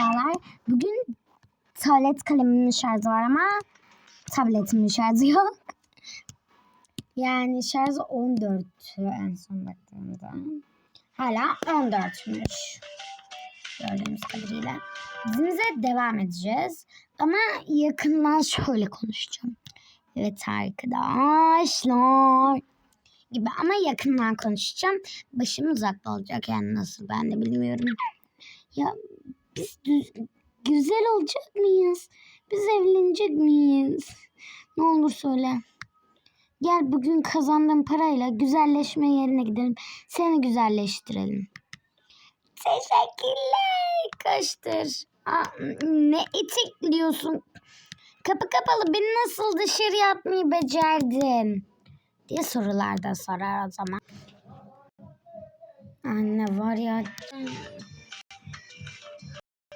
Merhabalar. Bugün tuvalet kalemimin şarjı var ama tabletimin şarjı yok. Yani şarjı 14 en son baktığımda. Hala 14'müş. Gördüğümüz kadarıyla. Dizimize devam edeceğiz. Ama yakından şöyle konuşacağım. Evet arkadaşlar gibi ama yakından konuşacağım. Başım uzakta olacak yani nasıl ben de bilmiyorum. Ya güzel olacak mıyız? Biz evlenecek miyiz? Ne olur söyle. Gel bugün kazandığım parayla güzelleşme yerine gidelim. Seni güzelleştirelim. Teşekkürler. Kaçtır. Aa, ne itikliyorsun? Kapı kapalı. Beni nasıl dışarı atmayı becerdin? diye sorular da sorar o zaman. Anne var ya